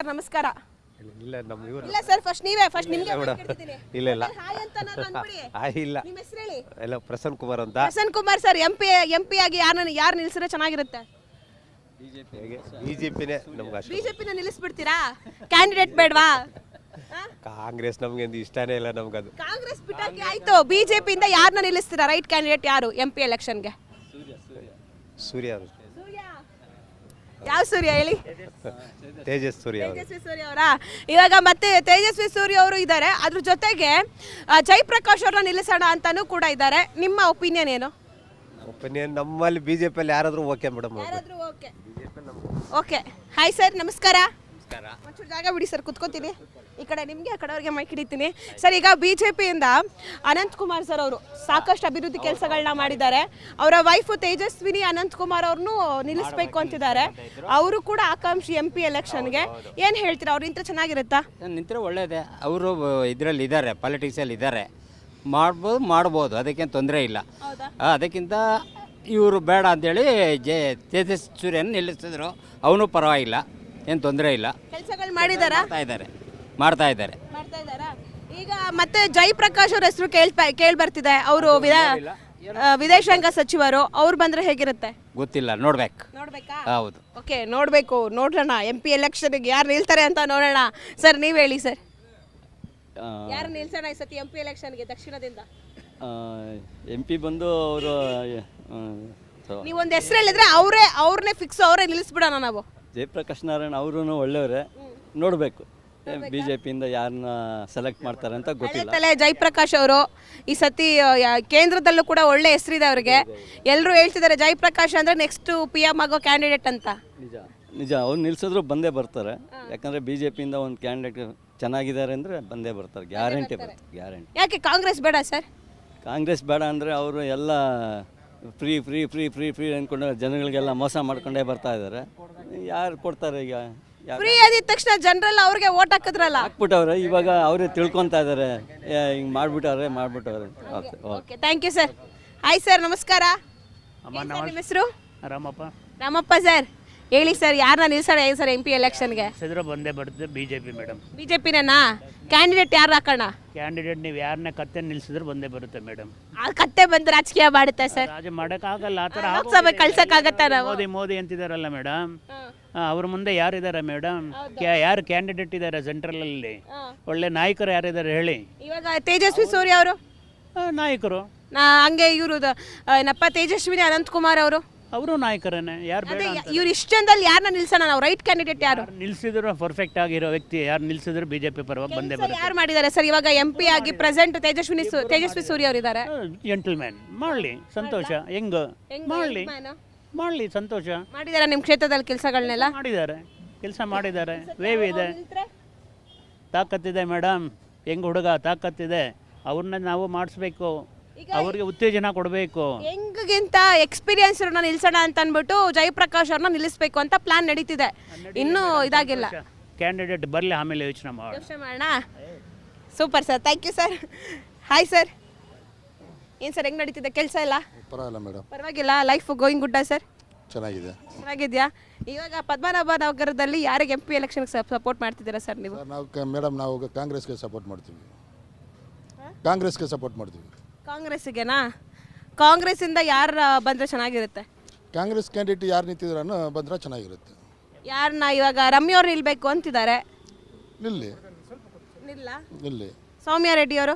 ನಮಸ್ಕಾರ. ಇಲ್ಲ ನಮ್ ಇವರು ಇಲ್ಲ ಸರ್ ಫಸ್ಟ್ ನೀವೇ ಫಸ್ಟ್ ನಿಮ್ಗೆ ಇಲ್ಲ. ಇಲ್ಲ ಇಲ್ಲ ಹಾಯ್ ಅಂತ ಅಂದ್ಬಿಡಿ. ಆ, ಇಲ್ಲ. ನಿಮ್ಮ ಹೆಸರು ಹೇಳಿ. ಎಲ್ಲ ಪ್ರಸನ್ನ ಕುಮಾರ್ ಅಂತ. Prasan Kumar sir M P M P ಆಗಿ ಯಾರನ್ನ ಯಾರು ನಿಲ್ಸಿದ್ರೆ ಚೆನ್ನಾಗಿರುತ್ತೆ? ಬಿ ಜೆ ಪಿನೇ ನಮ್ಗೆ ಅಷ್ಟು ಬಿಜೆಪಿನ ನಿಲ್ಲಿಸ್ಬಿಡ್ತೀರಾ? ಕ್ಯಾಂಡಿಡೇಟ್ ಬೇಡವಾ? ಕಾಂಗ್ರೆಸ್ ನಮ್ಗೆ ಒಂದು ಇಷ್ಟನೇ ಇಲ್ಲ ನಮ್ಗೆ ಅದು. ಕಾಂಗ್ರೆಸ್ ಬಿಟ್ಟಾಕಿ ಆಯ್ತು. ಬಿಜೆಪಿಯಿಂದ ಯಾರನ್ನ ನಿಲ್ಲಿಸ್ತೀರಾ? ರೈಟ್ ಕ್ಯಾಂಡಿಡೇಟ್ ಯಾರು? ಎಂ ಪಿ ಎಲೆಕ್ಷನ್ಗೆ ಸೂರ್ಯ ಅವರು. ಯಾವ ಸೂರ್ಯ ಹೇಳಿ? ತೇಜಸ್ ಸೂರ್ಯ ಅವರು. ತೇಜಸ್ವಿ ಸೂರ್ಯ ಅವರ? ಇವಾಗ ಮತ್ತೆ ತೇಜಸ್ವಿ ಸೂರ್ಯ ಅವರು ಇದ್ದಾರೆ. ಅದ್ರ ಜೊತೆಗೆ ಆ, ಜಯಪ್ರಕಾಶ್ ಅವ್ರನ್ನ ನಿಲ್ಲಿಸೋಣ ಅಂತಾನೂ ಕೂಡ ಇದ್ದಾರೆ. ನಿಮ್ಮ ಒಪಿನಿಯನ್ ಏನು? ಒಪಿನಿಯನ್ ನಮ್ಮಲ್ಲಿ ಬಿ ಜೆ ಪಿಯಲ್ಲಿ ಯಾರಾದರೂ okay madam okay okay hi sir ನಮಸ್ಕಾರ. ಒಂಚೂರು ಜಾಗ ಬಿಡಿ ಸರ್ ಕುತ್ಕೋತೀನಿ. ಈ ಕಡೆ ನಿಮಗೆ ಆ ಕಡೆಯವ್ರಿಗೆ ಮೈಕ್ ಹಿಡಿತೀನಿ. ಸರ್ ಈಗ ಬಿ ಜೆ ಪಿಯಿಂದ ಅನಂತ್ ಕುಮಾರ್ ಸರ್ ಅವರು ಸಾಕಷ್ಟು ಅಭಿವೃದ್ಧಿ ಕೆಲಸಗಳನ್ನ ಮಾಡಿದ್ದಾರೆ. ಅವರ ವೈಫು ತೇಜಸ್ವಿನಿ ಅನಂತ್ ಕುಮಾರ್ ಅವ್ರನ್ನೂ ನಿಲ್ಲಿಸ್ಬೇಕು ಅಂತಿದ್ದಾರೆ. ಅವರು ಕೂಡ ಆಕಾಂಕ್ಷಿ ಎಂ ಪಿ ಎಲೆಕ್ಷನ್ಗೆ ಏನು ಹೇಳ್ತೀರಾ ಅವ್ರು ಇಂತ ಚೆನ್ನಾಗಿರುತ್ತಾ? ನಿಂತರೆ ಒಳ್ಳೇದೇ. ಅವರು ಇದರಲ್ಲಿ ಇದ್ದಾರೆ ಪಾಲಿಟಿಕ್ಸಲ್ಲಿ ಇದ್ದಾರೆ. ಮಾಡ್ಬೋದು ಮಾಡ್ಬೋದು ಅದಕ್ಕೇನು ತೊಂದರೆ ಇಲ್ಲ. ಅದಕ್ಕಿಂತ ಇವರು ಬೇಡ ಅಂತೇಳಿ ಜೆ ತೇಜಸ್ ಸೂರ್ಯನ ನಿಲ್ಲಿಸಿದ್ರು. ಅವನು ಪರವಾಗಿಲ್ಲ. ಏನು ತೊಂದರೆ ಇಲ್ಲ ಕೆಲಸಗಳು ಮಾಡಿದಾರಾ ಮಾಡ್ತಾ ಇದ್ದಾರೆ ಮಾಡ್ತಾ ಇದ್ದಾರೆ ಮಾಡ್ತಾ ಇದ್ದಾರಾ ಈಗ ಮತ್ತೆ ಜಯಪ್ರಕಾಶ್ ಅವ್ರ ಹೆಸರು ಕೇಳ್ತಾ ಕೇಳಿ ಬರ್ತಿದೆ ಅವರು ವಿದೇಶಾಂಗ ಸಚಿವರು ಅವ್ರು ಬಂದ್ರೆ ಹೇಗಿರುತ್ತೆ ಗೊತ್ತಿಲ್ಲ ನೋಡ್ಬೇಕು ನೋಡ್ಬೇಕಾ ಹೌದು ಓಕೆ ನೋಡ್ಬೇಕು ನೋಡೋಣ ಎಂ ಪಿ ಎಲೆಕ್ಷನ್ಗೆ ಯಾರು ನಿಲ್ತಾರೆ ಅಂತ ನೋಡೋಣ ಸರ್ ನೀವು ಹೇಳಿ ಸರ್ ಯಾರು ನಿಲ್ಸೋಣ ಈ ಸತಿ ಎಂ ಪಿ ಎಲೆಕ್ಷನ್ಗೆ ದಕ್ಷಿಣದಿಂದ ಎಂ ಪಿ ಬಂದು ಅವರು ನೀವೊಂದು ಹೆಸರು ಹೇಳಿದ್ರೆ ಅವರೇ ಅವ್ರನ್ನೇ ಫಿಕ್ಸ್ ಅವರೇ ನಿಲ್ಲಿಸ್ಬಿಡೋಣ ನಾವು ಜಯಪ್ರಕಾಶ್ ನಾರಾಯಣ್ ಅವರು ಒಳ್ಳೆಯವರೇ. ನೋಡಬೇಕು. ಬಿ ಜೆ ಪಿಯಿಂದ ಯಾರನ್ನ ಸೆಲೆಕ್ಟ್ ಮಾಡ್ತಾರೆ ಅಂತ ಗೊತ್ತಿಲ್ಲ. ತಲೆ ಜಯಪ್ರಕಾಶ್ ಅವರು ಈ ಸತಿ ಯಾ- ಕೇಂದ್ರದಲ್ಲೂ ಕೂಡ ಒಳ್ಳೆ ಹೆಸರಿದೆ ಅವರಿಗೆ. ಎಲ್ಲರೂ ಹೇಳ್ತಿದ್ದಾರೆ ಜಯಪ್ರಕಾಶ್ ಅಂದ್ರೆ ನೆಕ್ಸ್ಟ್ ಪಿ ಎಂ ಆಗೋ ಕ್ಯಾಂಡಿಡೇಟ್ ಅಂತ. ನಿಜ ನಿಜ. ಅವ್ರು ನಿಲ್ಸಿದ್ರು ಬಂದೇ ಬರ್ತಾರೆ. ಯಾಕಂದರೆ ಬಿ ಜೆ ಪಿಯಿಂದ ಒಂದು ಕ್ಯಾಂಡಿಡೇಟ್ ಚೆನ್ನಾಗಿದ್ದಾರೆ ಅಂದರೆ ಬಂದೇ ಬರ್ತಾರೆ. ಗ್ಯಾರಂಟಿ ಬರ್ತಾರೆ. ಗ್ಯಾರಂಟಿ ಯಾಕೆ ಕಾಂಗ್ರೆಸ್ ಬೇಡ ಸರ್? ಕಾಂಗ್ರೆಸ್ ಬೇಡ ಅಂದರೆ ಅವರು ಎಲ್ಲ free free free free free ಅಂದ್ಕೊಂಡು ಜನಗಳಿಗೆಲ್ಲ ಮೋಸ ಮಾಡ್ಕೊಂಡೇ ಬರ್ತಾ ಇದ್ದಾರೆ. ಯಾರು ಕೊಡ್ತಾರೆ ಈಗ? ಫ್ರೀ ಆದಿದ ತಕ್ಷಣ ಜನರಲ್ ಅವ್ರಿಗೆ ಓಟ್ ಹಾಕಿದ್ರಲ್ಲ? ಹಾಕ್ಬಿಟ್ಟವ್ರೆ ಇವಾಗ ಅವರೇ ತಿಳ್ಕೊತಾ ಇದ್ದಾರೆ. ಹಿಂಗೆ ಮಾಡ್ಬಿಟ್ಟವ್ರೆ ಮಾಡ್ಬಿಟ್ಟವ್ರೆ. Okay okay. Okay thank you sir hi sir ನಮಸ್ಕಾರ. ಏನ್ sir ನಿಮ್ಮ ಹೆಸರು? ರಾಮಪ್ಪ. ರಾಮಪ್ಪ ಸರ್ ಹೇಳಿ ಸರ್ ಯಾರನ್ನ ನಿಲ್ಸೋಣ ಹೇಳಿ ಸರ್ ಎಂ ಪಿ ಎಲೆಕ್ಷನ್ಗೆ ಹೆಸರು ಬಂದೇ ಬರ್ತದೆ ಬಿ ಜೆ ಪಿ ಮೇಡಮ್ ಬಿಜೆಪಿನ ಕ್ಯಾಂಡಿಡೇಟ್ ಯಾರು ಹಾಕೋಣ? ಕ್ಯಾಂಡಿಡೇಟ್ ನೀವು ಯಾರನ್ನ ಕತ್ತೆ ನಿಲ್ಸಿದ್ರೆ ಬಂದೇ ಬರುತ್ತೆ ಮೇಡಮ್ ಆ ಕತ್ತೆ ಬಂದು ರಾಜಕೀಯ ಮಾಡುತ್ತೆ ಸರ್. ರಾಜ ಮಾಡೋಕ್ಕಾಗಲ್ಲ ಆ ಥರ ಲೋಕಸಭೆ ಕಳ್ಸಕ್ಕಾಗತ್ತ ನಾವು? ಮೋದಿ ಮೋದಿ ಅಂತಿದಾರಲ್ಲ ಮೇಡಮ್ ಅವ್ರ ಮುಂದೆ ಯಾರಿದ್ದಾರೆ ಮೇಡಮ್ ಯಾರು ಕ್ಯಾಂಡಿಡೇಟ್ ಇದ್ದಾರೆ ಸೆಂಟ್ರಲ್ ಅಲ್ಲಿ? ಒಳ್ಳೆ ನಾಯಕರು ಯಾರಿದ್ದಾರೆ ಹೇಳಿ. ಇವಾಗ ತೇಜಸ್ವಿ ಸೂರ್ಯ ಅವರು? ಆ, ನಾಯಕರು. ನಾ ಹಂಗೆ ಇವರು ಏನಪ್ಪ ತೇಜಸ್ವಿನಿ ಅನಂತಕುಮಾರ್ ಅವರು? ಅವರು ನಾಯಕರೇನೇ ಯಾರು ಬೇಡ ಅದೇ ಅಂತ ಇವ್ರು ಇಷ್ಟೊಂದಲ್ಲಿ ಯಾರನ್ನ ನಿಲ್ಸೋಣ? ನಾವು ರೈಟ್ ಕ್ಯಾಂಡಿಡೇಟ್ ಯಾರು? ಯಾರು ನಿಲ್ಸಿದ್ರು ಪರ್ಫೆಕ್ಟ್ ಆಗಿರೋ ವ್ಯಕ್ತಿ ಯಾರು ನಿಲ್ಸಿದ್ರು ಬಿ ಜೆ ಪಿ ಪರವಾಗಿ ಬಂದೇ ಬರುತ್ತೆ. ಯಾರು ಮಾಡಿದ್ದಾರೆ ಸರ್? ಇವಾಗ ಎಂ ಪಿ ಆಗಿ ಪ್ರೆಸೆಂಟ್ ತೇಜಸ್ವಿನಿ ಸು- ತೇಜಸ್ವಿ ಸೂರ್ಯ ಅವರು ಇದ್ದಾರೆ ಜೆಂಟಲ್ಮ್ಯಾನ್ ಮಾಡಲಿ ಸಂತೋಷ ಹೆಂಗ? ಮಾಡಲಿ ಮಾಡಲಿ ಸಂತೋಷ. ಮಾಡಿದ್ದಾರೆ ನಿಮ್ಮ ಕ್ಷೇತ್ರದಲ್ಲಿ ಕೆಲಸಗಳನ್ನೆಲ್ಲ ಮಾಡಿದ್ದಾರೆ ಕೆಲಸ ಮಾಡಿದ್ದಾರೆ ವೇವ್ ಇದೆ. ತಾಕತ್ತಿದೆ ಮೇಡಮ್ ಹೆಂಗ್ ಹುಡುಗ ತಾಕತ್ತಿದೆ. ಅವ್ರನ್ನ ನಾವು ಮಾಡಿಸ್ಬೇಕು. ಅವ್ರಿಗೆ ಉತ್ತೇಜನ ಕೊಡಬೇಕು. ಹೆಂಗಿಂತ ಎಕ್ಸ್ಪೀರಿಯನ್ಸ್ ಇರೋನ ನಿಲ್ಸೋಣ ಅಂತ ಅಂದ್ಬಿಟ್ಟು ಜಯಪ್ರಕಾಶ್ ಅವ್ರನ್ನ ನಿಲ್ಲಿಸ್ಬೇಕು ಅಂತ ಪ್ಲಾನ್ ನಡೀತಿದೆ. ಇನ್ನೂ ಇದಾಗಿಲ್ಲ. ಕ್ಯಾಂಡಿಡೇಟ್ ಬರಲಿ ಆಮೇಲೆ ಯೋಚನೆ ಮಾಡಿ ಯೋಚನೆ ಮಾಡೋಣ? Super sir thank you sir hi sir ಏನು ಸರ್ ಹೆಂಗೆ ನಡೀತಿದೆ? ಕೆಲಸ ಎಲ್ಲ? ಪರವಾಗಿಲ್ಲ ಮೇಡಮ್. ಪರವಾಗಿಲ್ಲ ಲೈಫ್ ಗೋಯಿಂಗ್ ಗುಡ್ಡ ಸರ್ ಚೆನ್ನಾಗಿದೆ. ಚೆನ್ನಾಗಿದ್ಯಾ? ಇವಾಗ ಪದ್ಮನಾಭ ನಗರದಲ್ಲಿ ಯಾರಿಗೆ ಎಂ ಪಿ ಎಲೆಕ್ಷನ್ಗೆ ಸಪೋರ್ಟ್ ಮಾಡ್ತಿದ್ದೀರಾ ಸರ್ ನೀವು? ಸರ್ ನಾವು ಮೇಡಮ್ ನಾವು ಕಾಂಗ್ರೆಸ್ಗೆ ಸಪೋರ್ಟ್ ಮಾಡ್ತೀವಿ. ಕಾಂಗ್ರೆಸ್ಗೆ ಸಪೋರ್ಟ್ ಮಾಡ್ತೀವಿ. ಕಾಂಗ್ರೆಸ್ಸಿಗೆನಾ? ಕಾಂಗ್ರೆಸ್ಸಿಂದ ಯಾರು ಬಂದರೆ ಚೆನ್ನಾಗಿರುತ್ತೆ? ಕಾಂಗ್ರೆಸ್ ಕ್ಯಾಂಡಿಡೇಟ್ ಯಾರು ನಿಂತಿದ್ರೂ ಬಂದ್ರೆ ಚೆನ್ನಾಗಿರುತ್ತೆ. ಯಾರನ್ನ ಇವಾಗ ರಮ್ಯ ಅವ್ರು ನಿಲ್ಬೇಕು ಅಂತಿದ್ದಾರೆ? ನಿಲ್ಲಿ. ನಿಲ್ಲ? ನಿಲ್ಲಿ. ಸೌಮ್ಯ ರೆಡ್ಡಿ ಅವರು?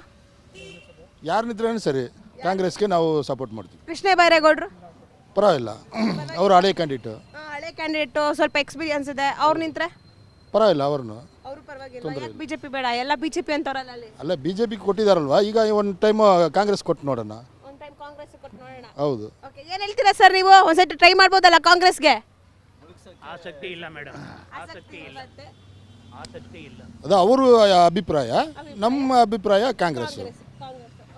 ಯಾರು ನಿಂತ್ರೂ ಸರಿ ಕಾಂಗ್ರೆಸ್ಗೆ ನಾವು ಸಪೋರ್ಟ್ ಮಾಡ್ತೀವಿ. ಕೃಷ್ಣ ಬೈರೇಗೌಡರು? ಪರವಾಗಿಲ್ಲ. ಅವರು ಹಳೆ ಕ್ಯಾಂಡಿಡೇಟು. ಹಳೆ ಕ್ಯಾಂಡಿಡೇಟು ಸ್ವಲ್ಪ ಎಕ್ಸ್ಪೀರಿಯನ್ಸ್ ಇದೆ. ಅವ್ರು ನಿಂತ್ರೆ? ಪರವಾಗಿಲ್ಲ ಅವ್ರನ್ನು. ಅವರು ಪರವಾಗಿಲ್ಲ. ಯಾಕೆ ಬಿಜೆಪಿ ಬೇಡ? ಎಲ್ಲ ಬಿಜೆಪಿ ಅಂತವ್ರಲ್ಲ ಅಲ್ಲಿ? ಅಲ್ಲ ಬಿ ಜೆ ಪಿಗೆ ಕೊಟ್ಟಿದ್ದಾರಲ್ವಾ ಈಗ ಒಂದು ಟೈಮ್ ಕಾಂಗ್ರೆಸ್ ಕೊಟ್ಟು ನೋಡೋಣ. ಒಂದು ಟೈಮ್ ಕಾಂಗ್ರೆಸ್ ಕೊಟ್ಟು ನೋಡೋಣ. ಹೌದು. ಓಕೆ ಏನು ಹೇಳ್ತೀರಾ ಸರ್ ನೀವು? ಒಂದ್ಸತಿ ಟ್ರೈ ಮಾಡ್ಬೋದಲ್ಲ ಕಾಂಗ್ರೆಸ್ಗೆ? ಆಸಕ್ತಿ ಇಲ್ಲ ಮೇಡಮ್ ಆಸಕ್ತಿ ಇಲ್ಲ. ಆಸಕ್ತಿ ಇಲ್ಲ. ಅದು ಅವರು ಅಭಿಪ್ರಾಯ. ನಮ್ಮ ಅಭಿಪ್ರಾಯ ಕಾಂಗ್ರೆಸ್.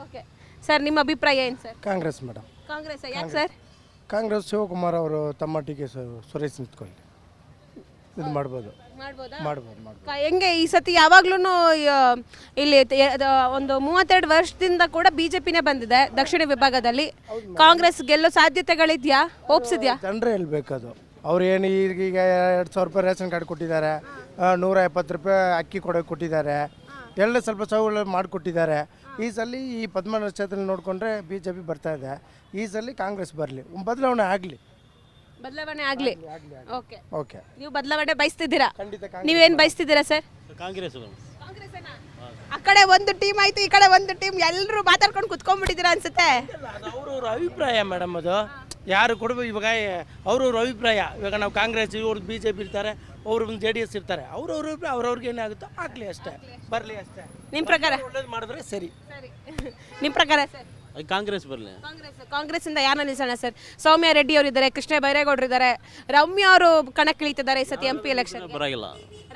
ಓಕೆ ಸರ್ ನಿಮ್ಮ ಅಭಿಪ್ರಾಯ ಏನು ಸರ್ ಕಾಂಗ್ರೆಸ್ ಮೇಡಮ್ ಕಾಂಗ್ರೆಸ್ ಯಾಕೆ ಸರ್ ಕಾಂಗ್ರೆಸ್ ಶಿವಕುಮಾರ್ ಅವರು ತಮ್ಮ ಟೀಕೆ ಸುರೇಶ್ ನಿಂತ್ಕೊಳ್ಳಿ. ಇದು ಮಾಡ್ಬೋದು. ಮಾಡ್ಬೋದಾ? ಮಾಡ್ಬೋದು ಮಾಡ್ಬೋದು. ಕ- ಹೆಂಗೆ ಈ ಸತಿ ಯಾವಾಗ್ಲೂ ಇಲ್ಲಿ ತ- ಅದು ಒಂದು ಮೂವತ್ತೆರಡು ವರ್ಷದಿಂದ ಕೂಡ ಬಿಜೆಪಿನೇ ಬಂದಿದೆ ದಕ್ಷಿಣ ವಿಭಾಗದಲ್ಲಿ. ಕಾಂಗ್ರೆಸ್ ಗೆಲ್ಲೋ ಸಾಧ್ಯತೆಗಳಿದ್ಯಾ? ಹೋಪ್ಸ್ ಇದೆಯಾ ಜನರೇ ಹೇಳ್ಬೇಕದು. ಅವ್ರು ಏನು ಈಗ ಈಗ ಎರಡು ಸಾವಿರ ರೂಪಾಯಿ ರೇಷನ್ ಕಾರ್ಡ್ ಕೊಟ್ಟಿದ್ದಾರೆ ಆ, ನೂರ ಎಪ್ಪತ್ತು ರೂಪಾಯಿ ಅಕ್ಕಿ ಕೊಡೋಕೆ ಕೊಟ್ಟಿದ್ದಾರೆ. ಎಲ್ಲ ಸ್ವಲ್ಪ ಸೌಲಭ್ಯ ಮಾಡಿಕೊಟ್ಟಿದ್ದಾರೆ. ಈ ಸಲ ಈ ಪದ್ಮನಾಭ ಕ್ಷೇತ್ರ ನೋಡಿಕೊಂಡ್ರೆ ಬಿ ಜೆ ಪಿ ಬರ್ತಾ ಇದೆ. ಈ ಸಲ ಕಾಂಗ್ರೆಸ್ ಬರಲಿ. ಬದಲಾವಣೆ ಆಗಲಿ. ಬದಲಾವಣೆ ಆಗಲಿ. ಓಕೆ ಓಕೆ ನೀವು ಬದಲಾವಣೆ ಬಯಸ್ತಿದ್ದೀರಾ? ನೀವೇನು ಬಯಸ್ತಿದ್ದೀರಾ ಸರ್? ಕಾಂಗ್ರೆಸ್ ಆ ಕಡೆ ಒಂದು ಟೀಮ್ ಆಯ್ತು ಈ ಕಡೆ ಒಂದು ಟೀಮ್. ಎಲ್ಲರೂ ಮಾತಾಡ್ಕೊಂಡು ಕುತ್ಕೊಂಡ್ಬಿಟ್ಟಿದ್ದೀರಾ ಅನ್ಸುತ್ತೆ? ಅವ್ರವ್ರ ಅಭಿಪ್ರಾಯ ಮೇಡಮ್ ಅದು. ಯಾರು ಕೊಡಬೇಕು ಇವಾಗ ಅವ್ರವ್ರ ಅಭಿಪ್ರಾಯ. ಇವಾಗ ನಾವು ಕಾಂಗ್ರೆಸ್ ಇವ್ರು ಬಿ ಜೆ ಪಿ ಇರ್ತಾರೆ ಅವರು ಜೆ ಡಿ ಎಸ್ ಇರ್ತಾರೆ. ಅವ್ರವ್ರ ಅಭಿಪ್ರಾಯ ಅವ್ರವ್ರಿಗೆ ಏನಾಗುತ್ತೋ ಆಗಲಿ ಅಷ್ಟೇ. ಬರಲಿ ಅಷ್ಟೇ. ನಿಮ್ಮ ಪ್ರಕಾರ? ಒಳ್ಳೇದು ಮಾಡಿದ್ರೆ ಸರಿ. ಸರಿ. ನಿಮ್ಮ ಪ್ರಕಾರ ಸರ್? ಕಾಂಗ್ರೆಸ್ ಬರಲಿ. ಕಾಂಗ್ರೆಸ್ ಇಂದ ಯಾರನ್ನ ನಿಲ್ಸೋಣ ಸರ್? ಸೌಮ್ಯ ರೆಡ್ಡಿ ಅವರು ಇದ್ದಾರೆ ಕೃಷ್ಣ ಬೈರೇಗೌಡರು ಇದ್ದಾರೆ. ರಮ್ಯ ಅವರು ಕಣಕ್ಕಿಳಿತಿದ್ದಾರೆ ಈ ಸತಿ ಎಂಪಿ ಎಲೆಕ್ಷನ್ ಬರಾಗಿಲ್ಲ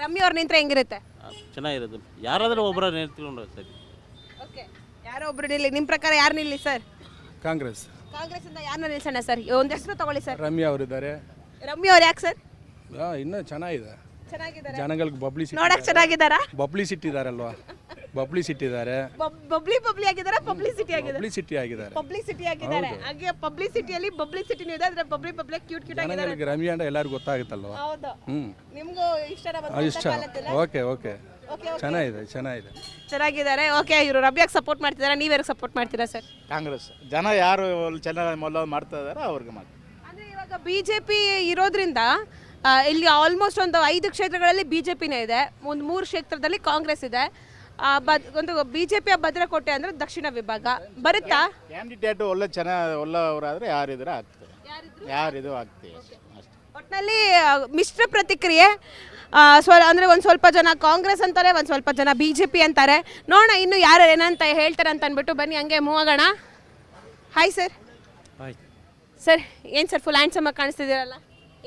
ರಮ್ಯ ಅವ್ರು ನಿಂತ್ರೆ ಹೆಂಗಿರುತ್ತೆ? ಚೆನ್ನಾಗಿರುತ್ತೆ. ಚೆನ್ನಾಗಿರೋದು ಯಾರಾದರೂ ಒಬ್ಬರ ನಿಂತ್ಕೊಂಡು ಸರಿ. ಓಕೆ. ಯಾರೋ ಒಬ್ರು ನಿಲ್ಲಿ ನಿಮ್ಮ ಪ್ರಕಾರ ಯಾರು ನಿಲ್ಲಿ ಸರ್? ಕಾಂಗ್ರೆಸ್. ಕಾಂಗ್ರೆಸ್ ಇಂದ ಯಾರನ್ನ ನಿಲ್ಸೋಣ ಸರ್? ಒಂದು ಹೆಸರು ತಗೊಳ್ಳಿ ಸರ್. ರಮ್ಯ ಅವರು ಇದ್ದಾರೆ ರಮ್ಯ ಅವ್ರು ಯಾಕೆ ಸರ್? ಇನ್ನೂ ಚೆನ್ನಾಗಿದೆ. ಚೆನ್ನಾಗಿದ್ದಾರೆ. ಜನಗಳಿಗೆ ಬಬ್ಲಿಸಿಟಿ ನೋಡಕ್ ಚೆನ್ನಾಗಿದ್ದಾರಾ? ಬಬ್ಲಿಸಿಟಿ ಬಬ್ಲಿಸಿಟಿ ಇದ್ದಾರೆ. ಬಬ್ಲಿ ಬಬ್ಲಿ ಆಗಿದ್ದಾರೆ ಪಬ್ಲಿಸಿಟಿ ಆಗಿದ್ದಾರೆ. ಪಬ್ಲಿಸಿಟಿ ಆಗಿದ್ದಾರೆ. ಪಬ್ಲಿಸಿಟಿ ಆಗಿದ್ದಾರೆ. ಹಾಗೆ ಪಬ್ಲಿಸಿಟಿಯಲ್ಲಿ ಪಬ್ಲಿಸಿಟಿನೂ ಇದೆ ಆದ್ರೆ ಬಬ್ಲಿ ಬಬ್ಲಿ ಕ್ಯೂಟ್ ಕ್ಯೂಟ್ ಆಗಿದ್ದಾರೆ. ನನಗೆ ರಮ್ಯಾ ಅಂದ್ರೆ ಎಲ್ಲರಿಗೂ ಗೊತ್ತಾಗುತ್ತಲ್ವಾ? ಹೌದು. ನಿಮ್ಗೂ ಇಷ್ಟನ ಇಷ್ಟ. ಓಕೆ ಓಕೆ ಚೆನ್ನಾಗಿದೆ ಚೆನ್ನಾಗಿದೆ. ಚೆನ್ನಾಗಿದ್ದಾರೆ. ಓಕೆ ಇವರು ರಬ್ಯಾಗ್ ಸಪೋರ್ಟ್ ಮಾಡ್ತಿದ್ದಾರೆ ನೀವ್ಯಾರಿಗೆ ಸಪೋರ್ಟ್ ಮಾಡ್ತೀರಾ ಸರ್ ಕಾಂಗ್ರೆಸ್. ಜನ ಯಾರು ಚೆನ್ನಾಗಿ ಮೊಲ್ಲ ಮಾಡ್ತಾ ಇದಾರೆ ಅವ್ರಿಗೆ ಮಾಡಿ ಅಂದ್ರೆ ಇವಾಗ ಬಿಜೆಪಿ ಇರೋದ್ರಿಂದ ಇಲ್ಲಿ ಆಲ್ಮೋಸ್ಟ್ ಒಂದು ಐದು ಕ್ಷೇತ್ರಗಳಲ್ಲಿ ಬಿಜೆಪಿನೇ ಇದೆ. ಒಂದು ಮೂರು ಕ್ಷೇತ್ರದಲ್ಲಿ ಕಾಂಗ್ರೆಸ್ ಇದೆ. ಬದ್ ಒಂದು ಬಿಜೆಪಿಯ ಭದ್ರಕೋಟೆ ಅಂದ್ರೆ ದಕ್ಷಿಣ ವಿಭಾಗ. ಬರುತ್ತಾ? ಕ್ಯಾಂಡಿಡೇಟ್ ಒಳ್ಳೆ ಚೆನ್ನಾಗಿ ಒಳ್ಳೆಯವರಾದ್ರೆ ಯಾರಿದ್ರೆ ಆಗ್ತದೆ. ಯಾರಿದು ಆಗ್ತದೆ. ಅಷ್ಟೇ ಒಟ್ಟಿನಲ್ಲಿ ಮಿಶ್ರ ಪ್ರತಿಕ್ರಿಯೆ ಅಂದ್ರೆ ಸ್ವ ಅಂದರೆ ಒಂದು ಸ್ವಲ್ಪ ಜನ ಕಾಂಗ್ರೆಸ್ ಅಂತಾರೆ ಒಂದು ಸ್ವಲ್ಪ ಜನ ಬಿ ಜೆ ಪಿ ಅಂತಾರೆ. ನೋಡೋಣ ಇನ್ನು ಯಾರು ಏನಂತ ಹೇಳ್ತಾರೆ ಅಂತ ಅಂದ್ಬಿಟ್ಟು ಬನ್ನಿ ಹಂಗೆ ಮೂವ್ ಆಗೋಣ. ಹಾಯ್ ಸರ್ ಸರ್ ಏನು ಸರ್ ಫುಲ್ ಹ್ಯಾಂಡ್ಸಮ್ ಆಗಿ ಕಾಣಿಸ್ತಿದ್ದೀರಲ್ಲ?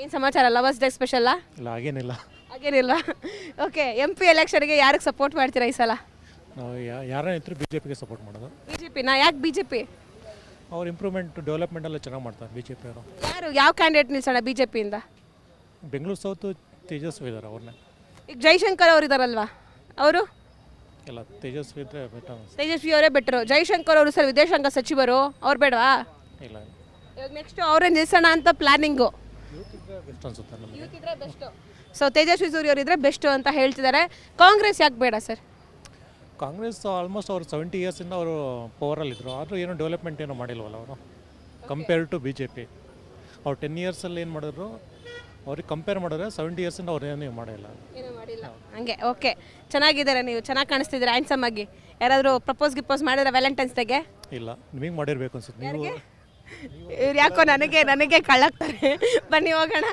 ಏನು ಸಮಾಚಾರ ಲವರ್ಸ್ ಡೇ ಸ್ಪೆಷಲ್ಲ ಇಲ್ಲ ಹಾಗೇನಿಲ್ಲ. ಹಾಗೇನಿಲ್ವಾ ಓಕೆ ಎಂ ಪಿ ಎಲೆಕ್ಷನ್ಗೆ ಯಾರಿಗೆ ಸಪೋರ್ಟ್ ಮಾಡ್ತೀರಾ ಈ ಸಲ? ನಾವು ಯಾರನ್ನ ಇದ್ರು ಬಿ ಜೆ ಪಿಗೆ ಸಪೋರ್ಟ್ ಮಾಡೋದು. ಬಿ ಜೆ ಪಿನ ಯಾಕೆ ಬಿ ಜೆ ಪಿ ಅವ್ರು ಇಂಪ್ರೂವ್ಮೆಂಟ್ ಡೆವಲಪ್ಮೆಂಟ್ ಎಲ್ಲ ಚೆನ್ನಾಗಿ ಮಾಡ್ತಾರೆ ಬಿ ಜೆ ಪಿ ಅವರು. ಯಾರು ಯಾವ ಕ್ಯಾಂಡಿಡೇಟ್ ನಿಲ್ಸೋಣ ಬಿ ಜೆ ಪಿಯಿಂದ ಬೆಂಗಳೂರು ಸೌತ್ ತೇಜಸ್ವಿ ಇದ್ದಾರೆ ಅವ್ರನ್ನ. ಈಗ ಜೈಶಂಕರ್ ಅವರು ಇದಾರಲ್ವಾ? ಅವರು? ಇಲ್ಲ ತೇಜಸ್ವಿ ಇದ್ರೆ ಬೆಟರ್ ತೇಜಸ್ವಿ ಅವರೇ ಬೆಟರು ಜೈಶಂಕರ್ ಅವರು ಸರ್ ವಿದೇಶಾಂಗ ಸಚಿವರು ಅವ್ರು ಬೇಡವಾ? ಇಲ್ಲ ಇವಾಗ ನೆಕ್ಸ್ಟ್ ಅವರೇ ನಿಲ್ಸೋಣ ಅಂತ ಪ್ಲಾನಿಂಗು ಬೆಸ್ಟ್ ಅನ್ಸುತ್ತೆ ನಮಗೆ ಸೊ ತೇಜಸ್ವಿ ಸೂರ್ಯ ಅವರು ಇದ್ರೆ ಬೆಸ್ಟು ಅಂತ ಹೇಳ್ತಿದ್ದಾರೆ ಕಾಂಗ್ರೆಸ್ ಯಾಕೆ ಬೇಡ ಸರ್ ಕಾಂಗ್ರೆಸ್ ಆಲ್ಮೋಸ್ಟ್ ಅವರು ಸೆವೆಂಟಿ ಇಯರ್ಸಿಂದ ಅವರು ಪವರಲ್ಲಿದ್ದರು ಆದರೂ ಏನೂ ಡೆವಲಪ್ಮೆಂಟ್ ಏನೂ ಮಾಡಿಲ್ವಲ್ಲ ಅವರು? Compare to B J P ಅವ್ರು ಟೆನ್ ಇಯರ್ಸಲ್ಲಿ ಏನು ಮಾಡಿದ್ರು? ಅವ್ರಿಗೆ ಕಂಪೇರ್ ಮಾಡಿದ್ರೆ ಸೆವೆಂಟಿ ಇಯರ್ಸಿಂದ ಅವ್ರು ಏನೂ ಮಾಡಿಲ್ಲ. ಏನೂ ಮಾಡಿಲ್ಲ. ಹಂಗೆ ಓಕೆ ಚೆನ್ನಾಗಿದ್ದಾರೆ ನೀವು. ಚೆನ್ನಾಗಿ ಕಾಣಿಸ್ತಿದ್ದೀರಾ ಹ್ಯಾಂಡ್ಸಮ್ ಆಗಿ. ಯಾರಾದರೂ ಪ್ರಪೋಸ್ ಗಿಪೋಸ್ ಮಾಡಿದ್ರೆ ವ್ಯಾಲೆಂಟೈನ್ಸ್ ಡೇಗೆ ಇಲ್ಲ ನಿಮಗೆ ಮಾಡಿರಬೇಕು ಅನ್ಸುತ್ತೆ. ನೀವು ಇವ್ರು ಯಾಕೋ ನನಗೆ ನನಗೆ ಕಳ್ಳಾಗ್ತಾರೆ. ಬನ್ನಿ ಹೋಗೋಣ.